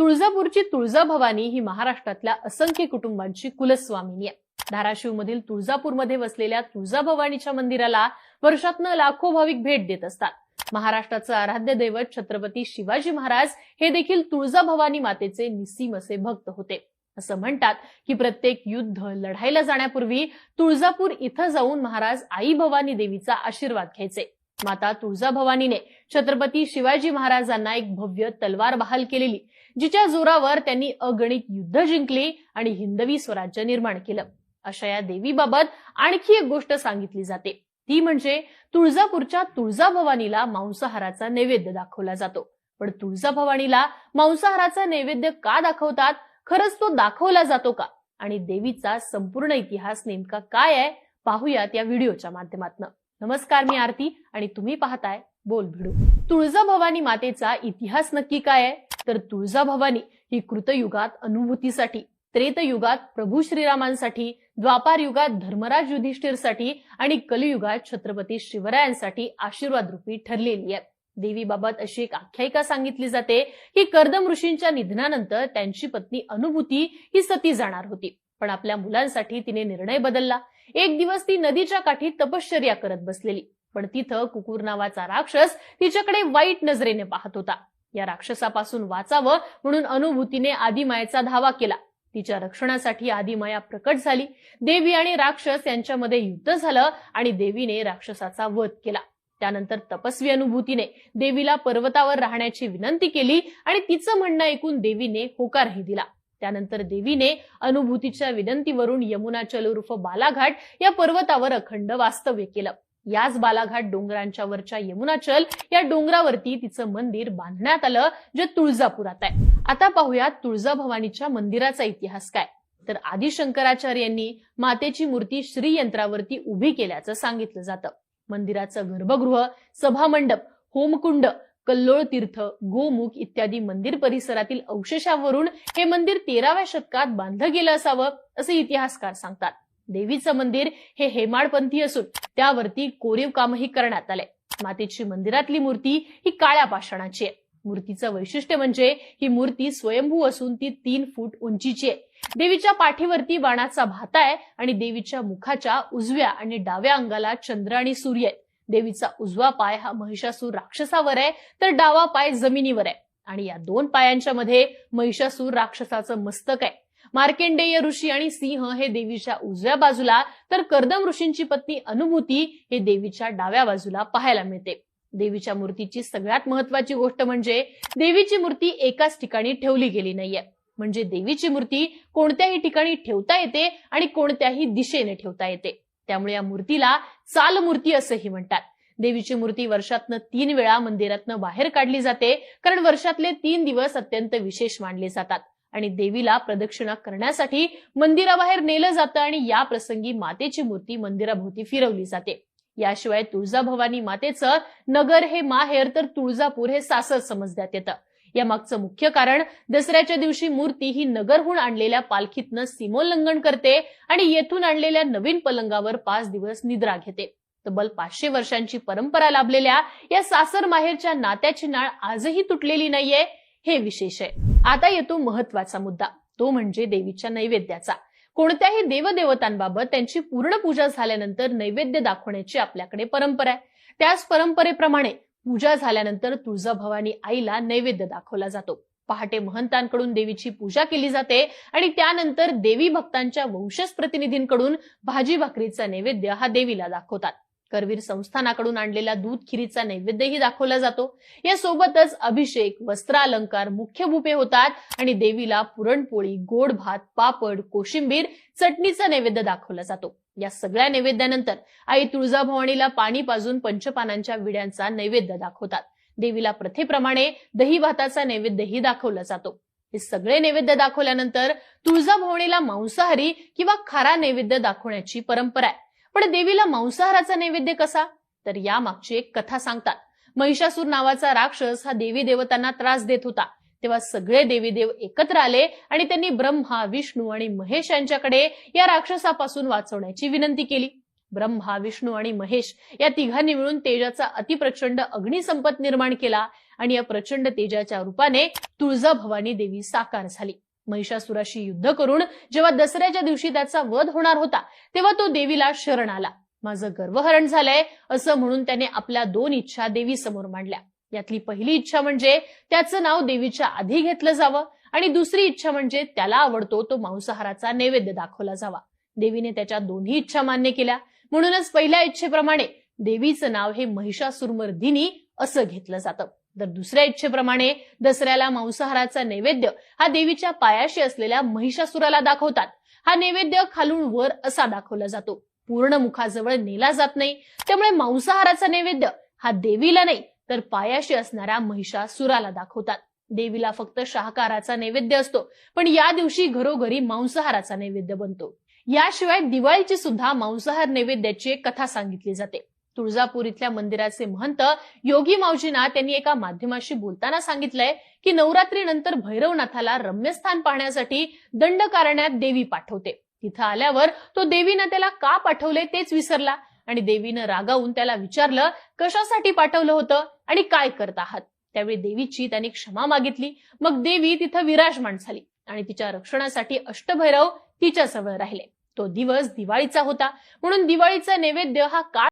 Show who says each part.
Speaker 1: तुळजापूरची तुळजाभवानी ही महाराष्ट्रातल्या असंख्य कुटुंबांची कुलस्वामिनी आहे. धाराशिव मधील तुळजापूरमध्ये वसलेल्या तुळजाभवानीच्या मंदिराला वर्षातनं लाखो भाविक भेट देत असतात. महाराष्ट्राचं आराध्य दैवत छत्रपती शिवाजी महाराज हे देखील तुळजाभवानी मातेचे निस्सीम असे भक्त होते. असं म्हणतात की प्रत्येक युद्ध लढायला जाण्यापूर्वी तुळजापूर इथं जाऊन महाराज आई भवानी देवीचा आशीर्वाद घ्यायचे. माता तुळजाभवानीने छत्रपती शिवाजी महाराजांना एक भव्य तलवार बहाल केलेली जिच्या जोरावर त्यांनी अगणित युद्ध जिंकली आणि हिंदवी स्वराज्य निर्माण केलं. अशा या देवीबाबत आणखी एक गोष्ट सांगितली जाते. ती म्हणजे तुळजापूरच्या तुळजाभवानीला मांसाहाराचा नैवेद्य दाखवला जातो. पण तुळजाभवानीला मांसाहाराचा नैवेद्य का दाखवतात? खरंच तो दाखवला जातो का? आणि देवीचा संपूर्ण इतिहास नेमका काय आहे? पाहूयात या व्हिडिओच्या माध्यमातून. नमस्कार मी आरती आणि तुम्ही पाहताय बोल भिडू. तुळजाभवानी मातेचा इतिहास नक्की काय आहे? तर तुळजाभवानी ही कृतयुगात अनुभूतीसाठी त्रेतयुगात प्रभू श्रीरामांसाठी द्वापार युगात धर्मराज युधिष्ठिरसाठी आणि कलियुगात छत्रपती शिवरायांसाठी आशीर्वाद रूपी ठरलेली आहे. देवीबाबत अशी एक आख्यायिका सांगितली जाते की कर्दम ऋषींच्या निधनानंतर त्यांची पत्नी अनुभूती ही सती जाणार होती. पण आपल्या मुलांसाठी तिने निर्णय बदलला. एक दिवस ती नदीच्या काठी तपश्चर्या करत बसलेली. पण तिथं कुकुर नावाचा राक्षस तिच्याकडे वाईट नजरेने पाहत होता. या राक्षसापासून वाचावं म्हणून अनुभूतीने आदिमायेचा धावा केला. तिच्या रक्षणासाठी आदिमाया प्रकट झाली. देवी आणि राक्षस यांच्यामध्ये युद्ध झालं आणि देवीने राक्षसाचा वध केला. त्यानंतर तपस्वी अनुभूतीने देवीला पर्वतावर राहण्याची विनंती केली आणि तिचं म्हणणं ऐकून देवीने होकारही दिला. त्यानंतर देवीने अनुभूतीच्या विनंतीवरून यमुनाचल उर्फ बालाघाट या पर्वतावर अखंड वास्तव्य केलं. याच बालाघाट डोंगरांच्या वरच्या यमुनाचल या डोंगरावरती तिचं मंदिर बांधण्यात आलं जे तुळजापुरात आहे. आता पाहूयात तुळजाभवानीच्या मंदिराचा इतिहास काय? तर आदिशंकराचार्य यांनी मातेची मूर्ती श्रीयंत्रावरती उभी केल्याचं सांगितलं जातं. मंदिराचं गर्भगृह सभामंडप होमकुंड कल्लोळ तीर्थ गोमुख इत्यादी मंदिर परिसरातील अवशेषावरून हे मंदिर तेराव्या शतकात बांधलं गेलं असावं असे इतिहासकार सांगतात. देवीचं मंदिर हे हेमाडपंथी असून त्यावरती कोरीव कामही करण्यात आले. मातेची मंदिरातली मूर्ती ही काळ्या पाषाणाची आहे. मूर्तीचं वैशिष्ट्य म्हणजे ही मूर्ती स्वयंभू असून ती तीन फूट उंचीची आहे. देवीच्या पाठीवरती बाणाचा भाता आहे आणि देवीच्या मुखाच्या उजव्या आणि डाव्या अंगाला चंद्र आणि सूर्य आहे देवीचा उजवा पाय हा महिषासूर राक्षसावर आहे तर डावा पाय जमिनीवर आहे. आणि या दोन पायांच्या मध्ये महिषासूर राक्षसाचं मस्तक आहे. मार्केंडेय ऋषी आणि सिंह हे देवीच्या उजव्या बाजूला तर कर्दम ऋषींची पत्नी अनुभूती हे देवीच्या डाव्या बाजूला पाहायला मिळते. देवीच्या मूर्तीची सगळ्यात महत्वाची गोष्ट म्हणजे देवीची मूर्ती एकाच ठिकाणी ठेवली गेली नाहीये. म्हणजे देवीची मूर्ती कोणत्याही ठिकाणी ठेवता येते आणि कोणत्याही दिशेने ठेवता येते. त्यामुळे या मूर्तीला चाल मूर्ती असंही म्हणतात. देवीची मूर्ती वर्षातनं तीन वेळा मंदिरातनं बाहेर काढली जाते कारण वर्षातले तीन दिवस अत्यंत विशेष मानले जातात. आणि देवीला प्रदक्षिणा करण्यासाठी मंदिराबाहेर नेलं जातं आणि या प्रसंगी मातेची मूर्ती मंदिराभोवती फिरवली जाते. याशिवाय तुळजाभवानी मातेचं नगर हे माहेर तर तुळजापूर हे सासर समजण्यात येतं. या मागचं मुख्य कारण दसऱ्याच्या दिवशी मूर्ती ही नगरहून आणलेल्या पालखीतनं सीमोल्लंघन करते आणि येथून आणलेल्या नवीन पलंगावर पाच दिवस निद्रा घेते. तब्बल पाचशे वर्षांची परंपरा लाभलेल्या या सासर माहेरच्या नात्याची नाळ आजही तुटलेली नाहीये हे विशेष आहे. आता येतो महत्त्वाचा मुद्दा तो म्हणजे देवीच्या नैवेद्याचा. कोणत्याही देवदेवतांबाबत त्यांची पूर्ण पूजा झाल्यानंतर नैवेद्य दाखवण्याची आपल्याकडे परंपरा आहे. त्याच परंपरेप्रमाणे पूजा झाल्यानंतर तुळजाभवानी आईला नैवेद्य दाखवला जातो. पहाटे महंतांकडून देवीची पूजा केली जाते आणि त्यानंतर देवी भक्तांच्या वंशज प्रतिनिधींकडून भाजी भाकरीचा नैवेद्य हा देवीला दाखवतात. करवीर संस्थानाकडून आणलेला दूध खिरीचा नैवेद्यही दाखवला जातो. यासोबतच अभिषेक वस्त्रालंकार मुख्य भूपे होतात आणि देवीला पुरणपोळी गोड भात पापड कोशिंबीर चटणीचा नैवेद्य दाखवला जातो. या सगळ्या नैवेद्यानंतर आई तुळजाभवानीला पाणी पाजून पंचपानांच्या विड्यांचा नैवेद्य दाखवतात. देवीला प्रथेप्रमाणे दही भाताचा नैवेद्यही दाखवला जातो. हे सगळे नैवेद्य दाखवल्यानंतर तुळजाभवानीला मांसाहारी किंवा खारा नैवेद्य दाखवण्याची परंपरा आहे. पण देवीला मांसाहाराचा नैवेद्य कसा? तर या मागची एक कथा सांगतात. महिषासूर नावाचा राक्षस हा देवी देवतांना त्रास देत होता. तेव्हा सगळे देवी देव एकत्र आले आणि त्यांनी ब्रह्मा विष्णू आणि महेश यांच्याकडे या राक्षसापासून वाचवण्याची विनंती केली. ब्रह्मा विष्णू आणि महेश या तिघांनी मिळून तेजाचा अतिप्रचंड अग्निसंपत निर्माण केला आणि या प्रचंड तेजाच्या रूपाने तुळजाभवानी देवी साकार झाली. महिषासुराशी युद्ध करून जेव्हा दसऱ्याच्या दिवशी त्याचा वध होणार होता तेव्हा तो देवीला शरण आला. माझं गर्वहरण झालंय असं म्हणून त्याने आपल्या दोन इच्छा देवी समोर मांडल्या. यातली पहिली इच्छा म्हणजे त्याचं नाव देवीच्या आधी घेतलं जावं आणि दुसरी इच्छा म्हणजे त्याला आवडतो तो मांसाहाराचा नैवेद्य दाखवला जावा. देवीने त्याच्या दोन्ही इच्छा मान्य केल्या. म्हणूनच पहिल्या इच्छेप्रमाणे देवीचं नाव हे महिषासुरमर्दिनी असं घेतलं जातं. तर दुसऱ्या इच्छेप्रमाणे दसऱ्याला मांसाहाराचा नैवेद्य हा देवीच्या पायाशी असलेल्या महिषासुराला दाखवतात. हा नैवेद्य खालून वर असा दाखवला जातो. पूर्ण मुखाजवळ नेला जात नाही. त्यामुळे मांसाहाराचा नैवेद्य हा देवीला नाही तर पायाशी असणाऱ्या महिषासुराला दाखवतात. देवीला फक्त शाकाहाराचा नैवेद्य असतो पण या दिवशी घरोघरी मांसाहाराचा नैवेद्य बनतो. याशिवाय दिवाळीची सुद्धा मांसाहार नैवेद्याची एक कथा सांगितली जाते. तुळजापूर इथल्या मंदिराचे महंत योगी मावजीना यांनी एका माध्यमाशी बोलताना सांगितलंय की नवरात्रीनंतर भैरवनाथाला रम्यस्थान पाहण्यासाठी दंडकारण्यात देवी पाठवते. तिथं आल्यावर तो देवीनं त्याला का पाठवले तेच विसरला आणि देवीनं रागावून त्याला विचारलं कशासाठी पाठवलं होतं आणि काय करत आहात? त्यावेळी देवीची त्याने क्षमा मागितली. मग देवी तिथं विराजमान झाली आणि तिच्या रक्षणासाठी अष्टभैरव तिच्याजवळ राहिले. तो दिवस दिवाळीचा होता. म्हणून दिवाळीचा नैवेद्य हा काळ